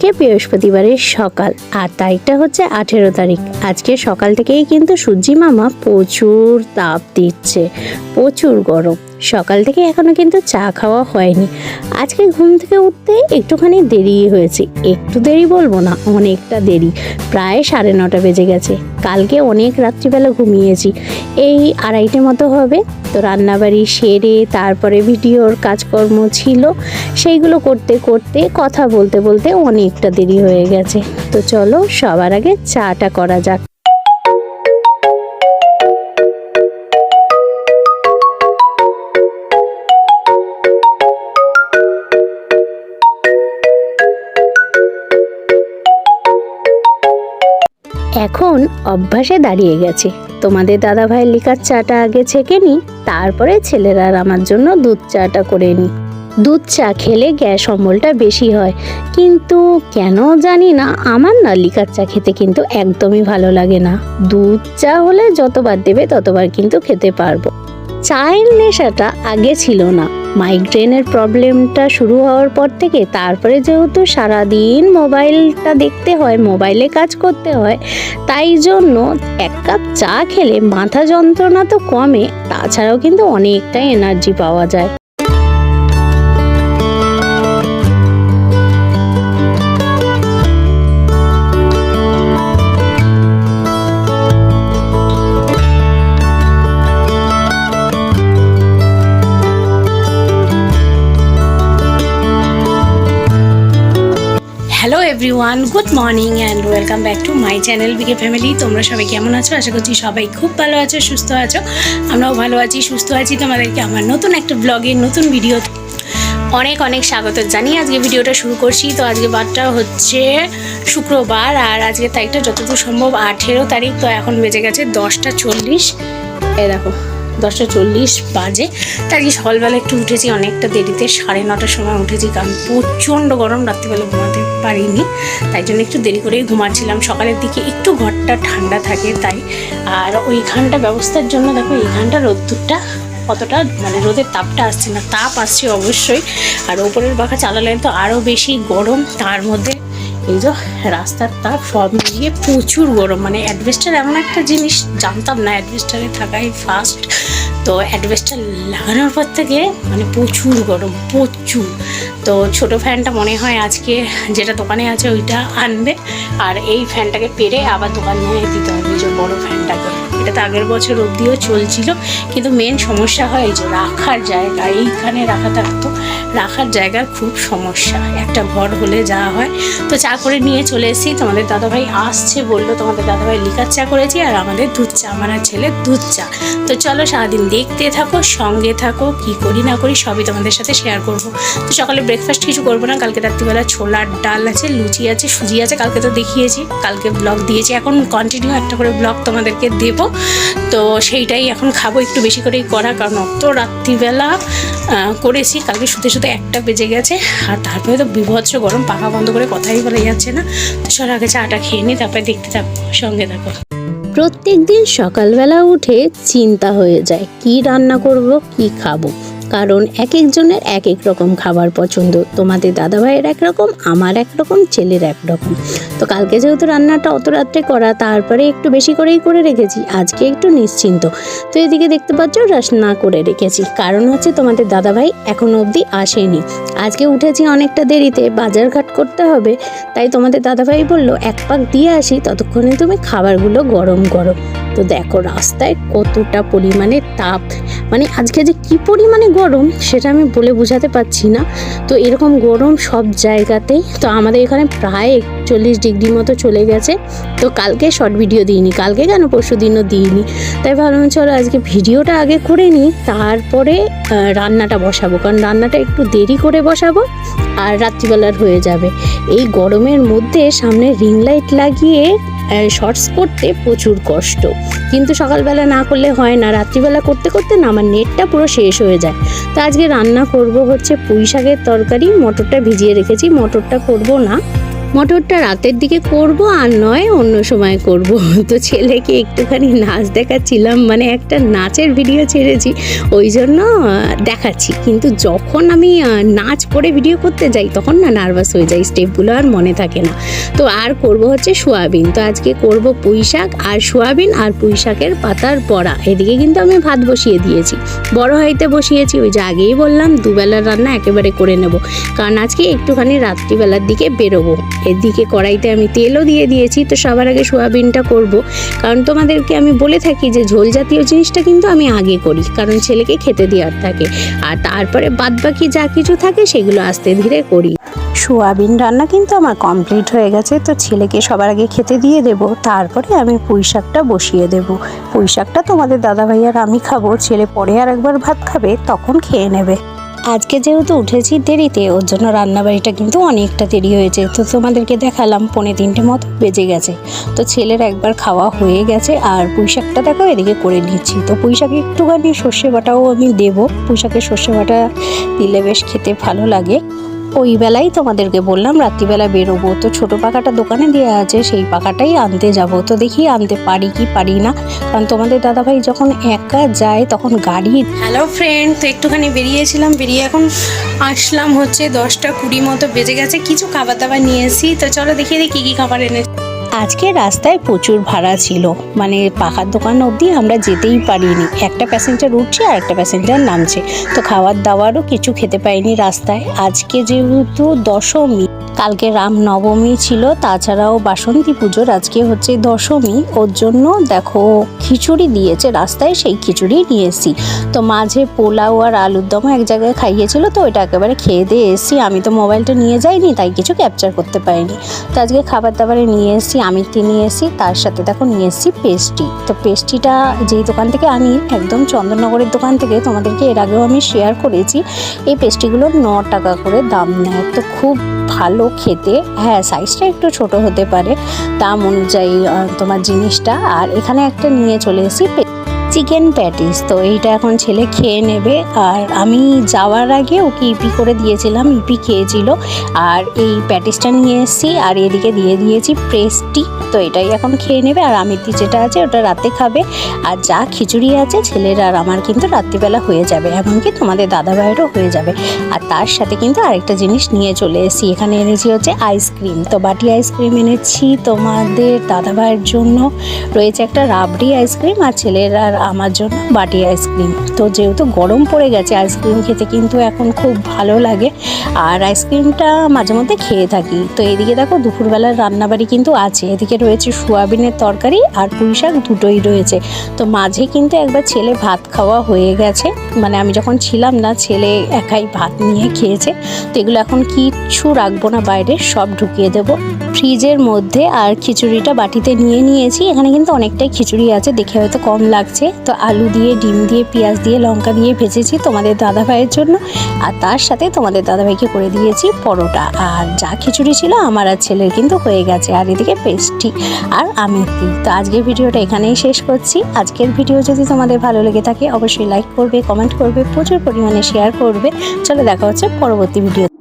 আজকে বৃহস্পতিবারের সকাল, আর তারিখটা হচ্ছে আঠেরো তারিখ। আজকে সকাল থেকেই কিন্তু সূর্যি মামা প্রচুর তাপ দিচ্ছে, প্রচুর গরম। সকাল থেকে এখনও কিন্তু চা খাওয়া হয়নি। আজকে ঘুম থেকে উঠতে একটুখানি দেরি হয়েছে। একটু দেরি বলব না, অনেকটা দেরি। প্রায় সাড়ে নটা বেজে গেছে। কালকে অনেক রাত্রিবেলা ঘুমিয়েছি। এই আড়াইটে মতো হবে। তো রান্নাবাড়ি সেরে তারপরে ভিডিওর কাজকর্ম ছিল, সেইগুলো করতে করতে, কথা বলতে বলতে অনেকটা দেরি হয়ে গেছে। তো চলো সবার আগে চাটা করা যাক। এখন অভ্যাসে দাঁড়িয়ে গেছে। তোমাদের দাদা ভাইয়ের লিকার চাটা আগে ছেঁকে নি, তারপরে ছেলেরা আর আমার জন্য দুধ চাটা করে নি। দুধ চা খেলে গ্যাস অম্বলটা বেশি হয়। কিন্তু কেন জানি না, আমার না লিকার চা খেতে কিন্তু একদমই ভালো লাগে না। দুধ চা হলে যতবার দেবে ততবার কিন্তু খেতে পারব। চায়ের নেশাটা আগে ছিল না। মাইগ্রেনের প্রবলেমটা শুরু হওয়ার পর থেকে তারপরে যেহেতু সারাদিন মোবাইলটা দেখতে হয়, মোবাইলে কাজ করতে হয়, তাই জন্য এক কাপ চা খেলে মাথা যন্ত্রণা তো কমে, তাছাড়াও কিন্তু অনেকটাই এনার্জি পাওয়া যায়। Everyone good morning and welcome back to my channel BK family তোমরা সবাই কেমন আছো? আশা করছি সবাই খুব ভালো আছো, সুস্থ আছো। আমরাও ভালো আছি, সুস্থ আছি। তোমাদেরকে আমার নতুন একটা ব্লগের নতুন ভিডিও অনেক অনেক স্বাগত জানিয়ে আজকে ভিডিওটা শুরু করছি। তো আজকে বারটা হচ্ছে শুক্রবার আর আজকে তারিখটা যতদূর সম্ভব আঠেরো তারিখ। তো এখন বেজে গেছে দশটা চল্লিশ। এ দেখো। দশটা চল্লিশ বাজে। তাই আজকে সকালবেলা একটু উঠেছি, অনেকটা দেরিতে, সাড়ে নটার সময় উঠেছি, কারণ প্রচণ্ড গরম, রাত্রিবেলা ঘুমাতে পারিনি। তাই জন্য একটু দেরি করেই ঘুমাচ্ছিলাম। সকালের দিকে একটু ঘরটা ঠান্ডা থাকে, তাই। আর ওইখানটা ব্যবস্থার জন্য দেখো, এইখানটা রোদ্দুরটা অতটা মানে রোদের তাপটা আসছে না, তাপ আসছে অবশ্যই। আর ওপরের পাখা চালালে তো আরও বেশি গরম, তার মধ্যে এই যে রাস্তার তার সব মিলিয়ে প্রচুর গরম। মানে অ্যাডভেস্টার এমন একটা জিনিস জানতাম না, অ্যাডভেস্টারে থাকাই ফার্স্ট তো অ্যাডভেস্টার লাগানোর পর থেকে মানে প্রচুর গরম, প্রচুর। তো ছোট ফ্যানটা মনে হয় আজকে যেটা দোকানে আছে ওইটা আনবে। আর এই ফ্যানটাকে পেরে আবার দোকানে দিতে হবে, যে বড় ফ্যানটাকে। এটা তো আগের বছর অবধিও চলছিল, কিন্তু মেন সমস্যা হয় এই যে রাখার জায়গা। এইখানে রাখা থাকতো রাখার জায়গার খুব সমস্যা একটা ঘর হলে যা হয়। তো চা করে নিয়ে চলে এসেছি। তোমাদের দাদাভাই আসছে বলল, তোমাদের দাদাভাই লিকার চা করেছি আর আমাদের দুধ চা, আমার ছেলে দুধ চা। তো চলো সারাদিন দেখতে থাকো, সঙ্গে থাকো, কি করি না করি সবই তোমাদের সাথে শেয়ার করব। তো সকালে ব্রেকফাস্ট কিছু করব না, কালকে রাত্রিবেলা ছোলার ডাল আছে, লুচি আছে, সুজি আছে, কালকে তো দেখিয়েছি, কালকে ব্লগ দিয়েছি। এখন কন্টিনিউ একটা করে ব্লগ তোমাদেরকে দেবো। তো সেইটাই এখন খাব একটু বেশি করেই করা, কারণ অত রাত্রিবেলা করেছি, কালকে শুতে শুতে একটা বেজে গেছে, আর তারপরে তো বিভৎস গরম, পাখা বন্ধ করে কথাই বলা যাচ্ছে না। তো সর আগে চাটা খেয়ে নিই তারপরে দেখতে থাকো, সঙ্গে থাকো। প্রত্যেক দিন সকালবেলা উঠে চিন্তা হয়ে যায়, কি রান্না করব, কি খাব। কারণ এক একজনের এক এক রকম খাবার পছন্দ। তোমাদের দাদাভাইয়ের একরকম আমার একরকম ছেলের একরকম তো কালকে যেহেতু রান্নাটা অত রাত্রে করা, তারপরে একটু বেশি করেই করে রেখেছি। আজকে একটু নিশ্চিন্ত। তো এদিকে দেখতে পাচ্ছ রান্না করে রেখেছি। কারণ হচ্ছে তোমাদের দাদাভাই এখনও অবধি আসেনি। আজকে উঠেছি অনেকটা দেরিতে, বাজারঘাট করতে হবে। তাই তোমাদের দাদাভাই বলল, এক পাক দিয়ে আসি, ততক্ষণে তুমি খাবারগুলো গরম করো। তো দেখো, রাস্তায় কতটা পরিমাণে তাপ। মানে আজকে যে কি পরিমাণে গরম সেটা আমি বলে বোঝাতে পারছি না। তো এরকম গরম সব জায়গাতেই, তো আমাদের এখানে প্রায় একচল্লিশ ডিগ্রি মতো চলে গেছে। তো কালকে শর্ট ভিডিও দিইনি, কালকে কেন পরশু দিনও দিইনি? তাই ভাবলাম চলো আজকে ভিডিওটা আগে করে নিই, তারপরে রান্নাটা বসাবো। কারণ রান্নাটা একটু দেরি করে বসাবো, আর রাত্রিবেলার হয়ে যাবে। এই গরমের মধ্যে সামনে রিং লাইট লাগিয়ে শর্টস করতে প্রচুর কষ্ট। কিন্তু সকালবেলা না করলে হয় না, রাত্রিবেলা করতে করতে না, আমার নেটটা পুরো শেষ হয়ে যায়। তো আজকে রান্না করব হচ্ছে পুঁই শাকের তরকারি, মটরটা ভিজিয়ে রেখেছি, মটরটা করব না। মটরটা রাতের দিকে করব আর নয় অন্য সময় করব। তো ছেলেকে একটুখানি নাচ দেখাচ্ছিলাম মানে একটা নাচের ভিডিও ছেড়েছি, ওই জন্য দেখাচ্ছি। কিন্তু যখন আমি নাচ করে ভিডিও করতে যাই, তখন না নার্ভাস হয়ে যাই স্টেপগুলো আর মনে থাকে না। তো আর করব হচ্ছে সোয়াবিন। তো আজকে করব পুঁই শাক আর সোয়াবিন আর পুঁই শাকের পাতার বড়া। এদিকে কিন্তু আমি ভাত বসিয়ে দিয়েছি। বড় হাইতে বসিয়েছি, ওই যে আগেই বললাম, দুবেলার রান্না একেবারে করে নেব। কারণ আজকে একটুখানি রাত্রিবেলার দিকে বেরোবো। এদিকে কড়াইতে আমি তেলও দিয়ে দিয়েছি, তো সবার আগে সোয়াবিনটা করব। কারণ তোমাদেরকে আমি বলে থাকি যে ঝোল জাতীয় জিনিসটা কিন্তু আমি আগে করি, কারণ ছেলেকে খেতে দেওয়ার থাকে। আর তারপরে বাদবাকি যা কিছু থাকে সেগুলো আস্তে ধীরে করি। সোয়াবিন রান্না কিন্তু আমার কমপ্লিট হয়ে গেছে, তো ছেলেকে সবার আগে খেতে দিয়ে দেব, তারপরে আমি পুঁই শাকটা বসিয়ে দেব। পুঁই শাকটা তোমাদের দাদা ভাই আর আমি খাব, ছেলে পরে আর একবার ভাত খাবে, তখন খেয়ে নেবে। আজকে যেহেতু উঠেছি দেরিতে, ওর জন্য রান্নাবাড়িটা কিন্তু অনেকটা দেরি হয়েছে। তো তোমাদেরকে দেখালাম পনেরো তিনটে মতো বেজে গেছে। তো ছেলের একবার খাওয়া হয়ে গেছে, আর পুঁইশাকটা দেখো এদিকে করে নিচ্ছি। তো পুঁইশাক একটুখানি সর্ষে বাটাও আমি দেবো। পুঁইশাকের সর্ষে বাটা দিলে বেশ খেতে ভালো লাগে। ওই বেলাই তোমাদেরকে বললাম, রাত্রিবেলা বেরোবো। তো ছোট পাখাটা দোকানে দেওয়া আছে, সেই পাখাটাই আনতে যাব। তো দেখি আনতে পারি কি পারি না। কারণ তোমাদের দাদাভাই যখন একা যায়, তখন গাড়ি হ্যালো ফ্রেন্ড তো একটুখানি বেরিয়েছিলাম, বেরিয়ে এখন আসলাম হচ্ছে দশটা কুড়ি মতো বেজে গেছে। কিছু খাবার দাবার নিয়ে এসি তো চলো দেখিয়ে দিই কী কী খাবার এনেছি। আজকে রাস্তায় প্রচুর ভাড়া ছিল। মানে পাখার দোকান অবধি আমরা যেতেই পারিনি। একটা প্যাসেঞ্জার উঠছে আর একটা প্যাসেঞ্জার নামছে। তো খাবার দাবারও কিছু খেতে পাইনি রাস্তায়। আজকে যেহেতু দশমী, কালকে রাম নবমী ছিল, তাছাড়াও বাসন্তী পুজোর আজকে হচ্ছে দশমী। ওর জন্য দেখো খিচুড়ি দিয়েছে রাস্তায়, সেই খিচুড়ি নিয়ে এসেছি। তো মাঝে পোলাও আর আলুর দম এক জায়গায় খাইয়েছিল, তো ওইটা একেবারে খেয়ে দিয়ে এসেছি। আমি তো মোবাইলটা নিয়ে যাইনি, তাই কিছু ক্যাপচার করতে পারিনি। তো আজকে খাবার দাবারে নিয়ে এসেছি। আমিরটি নিয়ে এসেছি, তার সাথে দেখো নিয়ে এসেছি পেস্ট্রি তো পেস্ট্রিটা যেই দোকান থেকে আনি, একদম চন্দননগরের দোকান থেকে তোমাদেরকে এর আগেও আমি শেয়ার করেছি, এই পেস্ট্রিগুলো ন টাকা করে দাম নেয়। তো খুব ভালো খেতে। হ্যাঁ সাইজটা একটু ছোট হতে পারে, দাম অনুযায়ী তোমার জিনিসটা। আর এখানে একটা নিয়ে চলে এসেছি চিকেন প্যাটিস তো এইটা এখন ছেলে খেয়ে নেবে। আর আমি যাওয়ার আগে ওকে ইপি করে দিয়েছিলাম, ইপি খেয়েছিল। আর এই প্যাটিসটা নিয়ে এসেছি। আর এদিকে দিয়ে দিয়েছি প্রেস্টি তো এটাই এখন খেয়ে নেবে। আর আমিতি যেটা আছে ওটা রাতে খাবে। আর যা খিচুড়ি আছে ছেলের আর আমার কিন্তু রাত্রিবেলা হয়ে যাবে। এমনকি তোমাদের দাদা ভাইয়েরও হয়ে যাবে। আর তার সাথে কিন্তু আরেকটা জিনিস নিয়ে চলে এসেছি। এখানে এনেছি হচ্ছে আইসক্রিম। তো বাটি আইসক্রিম এনেছি তোমাদের দাদা ভাইয়ের জন্য। রয়েছে একটা রাবড়ি আইসক্রিম আর ছেলের আর আমার জন্য বাটি আইসক্রিম। তো যেহেতু গরম পড়ে গেছে, আইসক্রিম খেতে কিন্তু এখন খুব ভালো লাগে। আর আইসক্রিমটা মাঝে মধ্যে খেয়ে থাকি। তো এদিকে দেখো দুপুরবেলার রান্নাবাড়ি কিন্তু আছে। এদিকে রয়েছে সোয়াবিনের তরকারি আর পুঁই শাক দুটোই রয়েছে। তো মাঝে কিন্তু একবার ছেলে ভাত খাওয়া হয়ে গেছে। মানে আমি যখন ছিলাম না, ছেলে একাই ভাত নিয়ে খেয়েছে। তো এগুলো এখন কিচ্ছু রাখব না, বাইরে সব ঢুকিয়ে দেবো। ফ্রিজের মধ্যে আর খিচুড়িটা বাটিতে নিয়ে নিয়েছি। এখানে কিন্তু অনেকটাই খিচুড়ি আছে, দেখে হয়তো কম লাগছে। তো আলু দিয়ে, ডিম দিয়ে, পেঁয়াজ দিয়ে, লঙ্কা দিয়ে ভেজেছি তোমাদের দাদা ভাইয়ের জন্য। আর তার সাথে তোমাদের দাদা ভাইকে করে দিয়েছি পরোটা। আর যা খিচুড়ি ছিল আমার আর ছেলের কিন্তু হয়ে গেছে। আর এদিকে পেস্ট্রি আর আমিতি তো আজকের ভিডিওটা এখানেই শেষ করছি। আজকের ভিডিও যদি তোমাদের ভালো লেগে থাকে, অবশ্যই লাইক করবে কমেন্ট করবে, প্রচুর পরিমাণে শেয়ার করবে। চলো দেখা হচ্ছে পরবর্তী ভিডিও